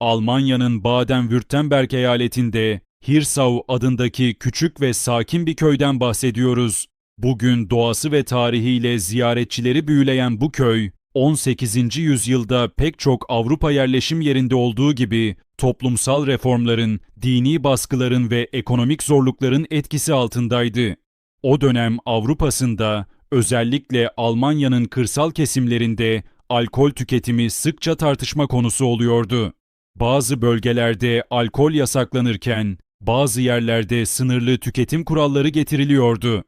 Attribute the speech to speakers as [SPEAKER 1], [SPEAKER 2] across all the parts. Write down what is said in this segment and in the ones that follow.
[SPEAKER 1] Almanya'nın Baden-Württemberg eyaletinde Hirsau adındaki küçük ve sakin bir köyden bahsediyoruz. Bugün doğası ve tarihiyle ziyaretçileri büyüleyen bu köy, 18. yüzyılda pek çok Avrupa yerleşim yerinde olduğu gibi toplumsal reformların, dini baskıların ve ekonomik zorlukların etkisi altındaydı. O dönem Avrupa'sında özellikle Almanya'nın kırsal kesimlerinde alkol tüketimi sıkça tartışma konusu oluyordu. Bazı bölgelerde alkol yasaklanırken bazı yerlerde sınırlı tüketim kuralları getiriliyordu.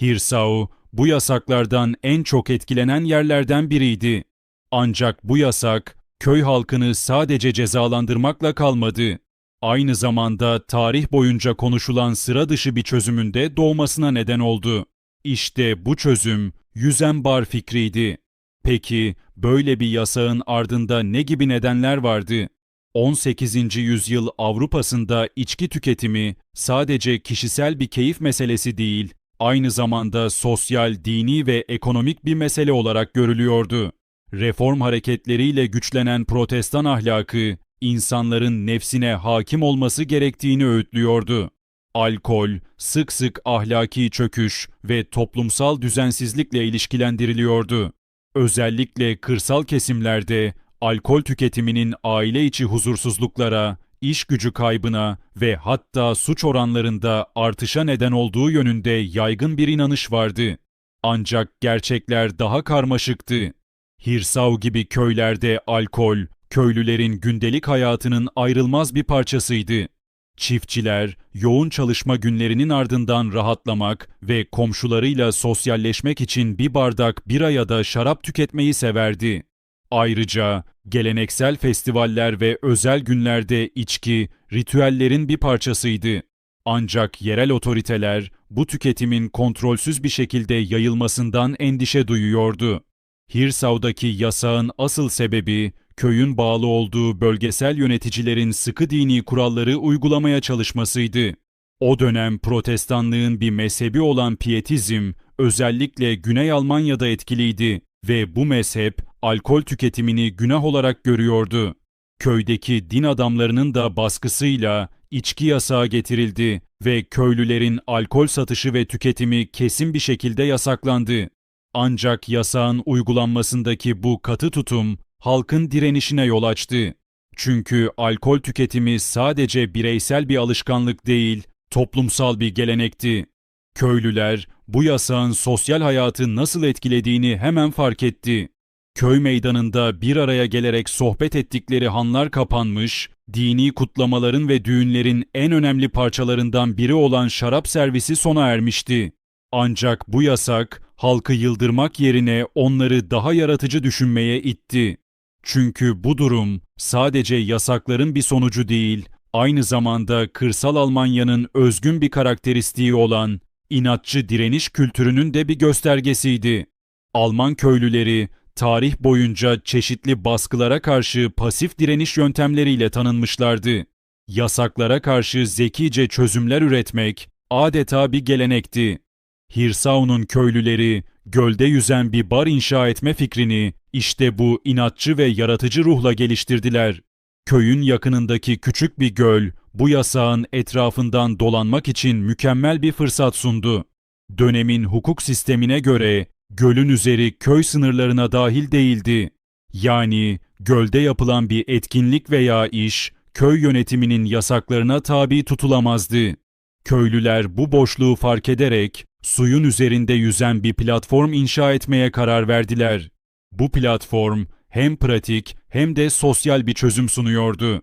[SPEAKER 1] Hirsau bu yasaklardan en çok etkilenen yerlerden biriydi. Ancak bu yasak köy halkını sadece cezalandırmakla kalmadı. Aynı zamanda tarih boyunca konuşulan sıra dışı bir çözümün de doğmasına neden oldu. İşte bu çözüm yüzen bar fikriydi. Peki böyle bir yasağın ardında ne gibi nedenler vardı? 18. yüzyıl Avrupa'sında içki tüketimi sadece kişisel bir keyif meselesi değil, aynı zamanda sosyal, dini ve ekonomik bir mesele olarak görülüyordu. Reform hareketleriyle güçlenen protestan ahlakı, insanların nefsine hakim olması gerektiğini öğütlüyordu. Alkol, sık sık ahlaki çöküş ve toplumsal düzensizlikle ilişkilendiriliyordu. Özellikle kırsal kesimlerde alkol tüketiminin aile içi huzursuzluklara, iş gücü kaybına ve hatta suç oranlarında artışa neden olduğu yönünde yaygın bir inanış vardı. Ancak gerçekler daha karmaşıktı. Hirsau gibi köylerde alkol, köylülerin gündelik hayatının ayrılmaz bir parçasıydı. Çiftçiler, yoğun çalışma günlerinin ardından rahatlamak ve komşularıyla sosyalleşmek için bir bardak bira ya da şarap tüketmeyi severdi. Ayrıca geleneksel festivaller ve özel günlerde içki, ritüellerin bir parçasıydı. Ancak yerel otoriteler bu tüketimin kontrolsüz bir şekilde yayılmasından endişe duyuyordu. Hirsau'daki yasağın asıl sebebi köyün bağlı olduğu bölgesel yöneticilerin sıkı dini kuralları uygulamaya çalışmasıydı. O dönem protestanlığın bir mezhebi olan Pietizm özellikle Güney Almanya'da etkiliydi ve bu mezhep alkol tüketimini günah olarak görüyordu. Köydeki din adamlarının da baskısıyla içki yasağı getirildi ve köylülerin alkol satışı ve tüketimi kesin bir şekilde yasaklandı. Ancak yasağın uygulanmasındaki bu katı tutum halkın direnişine yol açtı. Çünkü alkol tüketimi sadece bireysel bir alışkanlık değil, toplumsal bir gelenekti. Köylüler bu yasağın sosyal hayatı nasıl etkilediğini hemen fark etti. Köy meydanında bir araya gelerek sohbet ettikleri hanlar kapanmış, dini kutlamaların ve düğünlerin en önemli parçalarından biri olan şarap servisi sona ermişti. Ancak bu yasak halkı yıldırmak yerine onları daha yaratıcı düşünmeye itti. Çünkü bu durum sadece yasakların bir sonucu değil, aynı zamanda kırsal Almanya'nın özgün bir karakteristiği olan inatçı direniş kültürünün de bir göstergesiydi. Alman köylüleri tarih boyunca çeşitli baskılara karşı pasif direniş yöntemleriyle tanınmışlardı. Yasaklara karşı zekice çözümler üretmek adeta bir gelenekti. Hirsau'nun köylüleri gölde yüzen bir bar inşa etme fikrini işte bu inatçı ve yaratıcı ruhla geliştirdiler. Köyün yakınındaki küçük bir göl bu yasağın etrafından dolanmak için mükemmel bir fırsat sundu. Dönemin hukuk sistemine göre gölün üzeri köy sınırlarına dahil değildi. Yani gölde yapılan bir etkinlik veya iş köy yönetiminin yasaklarına tabi tutulamazdı. Köylüler bu boşluğu fark ederek suyun üzerinde yüzen bir platform inşa etmeye karar verdiler. Bu platform hem pratik hem de sosyal bir çözüm sunuyordu.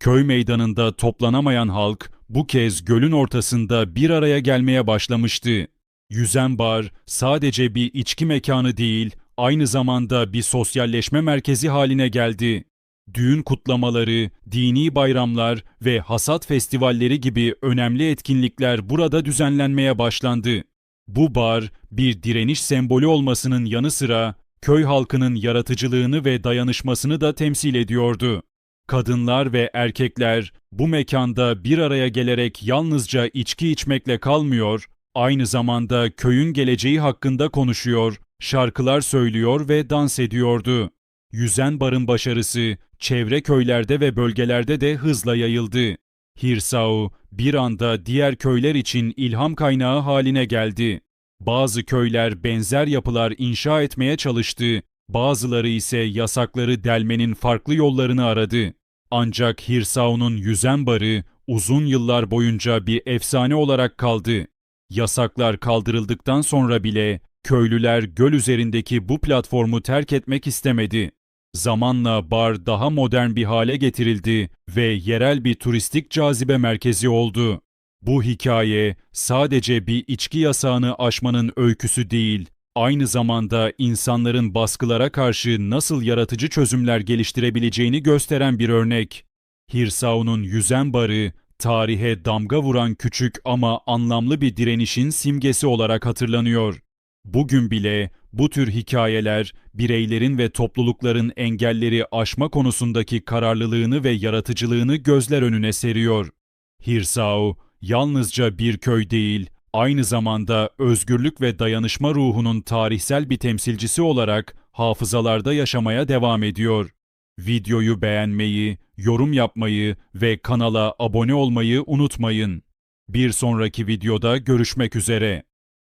[SPEAKER 1] Köy meydanında toplanamayan halk bu kez gölün ortasında bir araya gelmeye başlamıştı. Yüzen bar sadece bir içki mekanı değil, aynı zamanda bir sosyalleşme merkezi haline geldi. Düğün kutlamaları, dini bayramlar ve hasat festivalleri gibi önemli etkinlikler burada düzenlenmeye başlandı. Bu bar bir direniş sembolü olmasının yanı sıra köy halkının yaratıcılığını ve dayanışmasını da temsil ediyordu. Kadınlar ve erkekler bu mekanda bir araya gelerek yalnızca içki içmekle kalmıyor, aynı zamanda köyün geleceği hakkında konuşuyor, şarkılar söylüyor ve dans ediyordu. Yüzen Bar'ın başarısı çevre köylerde ve bölgelerde de hızla yayıldı. Hirsau bir anda diğer köyler için ilham kaynağı haline geldi. Bazı köyler benzer yapılar inşa etmeye çalıştı, bazıları ise yasakları delmenin farklı yollarını aradı. Ancak Hirsau'nun yüzen barı uzun yıllar boyunca bir efsane olarak kaldı. Yasaklar kaldırıldıktan sonra bile köylüler göl üzerindeki bu platformu terk etmek istemedi. Zamanla bar daha modern bir hale getirildi ve yerel bir turistik cazibe merkezi oldu. Bu hikaye sadece bir içki yasağını aşmanın öyküsü değil, aynı zamanda insanların baskılara karşı nasıl yaratıcı çözümler geliştirebileceğini gösteren bir örnek. Hirsau'nun yüzen barı, tarihe damga vuran küçük ama anlamlı bir direnişin simgesi olarak hatırlanıyor. Bugün bile bu tür hikayeler bireylerin ve toplulukların engelleri aşma konusundaki kararlılığını ve yaratıcılığını gözler önüne seriyor. Hirsau yalnızca bir köy değil, aynı zamanda özgürlük ve dayanışma ruhunun tarihsel bir temsilcisi olarak hafızalarda yaşamaya devam ediyor. Videoyu beğenmeyi, yorum yapmayı ve kanala abone olmayı unutmayın. Bir sonraki videoda görüşmek üzere.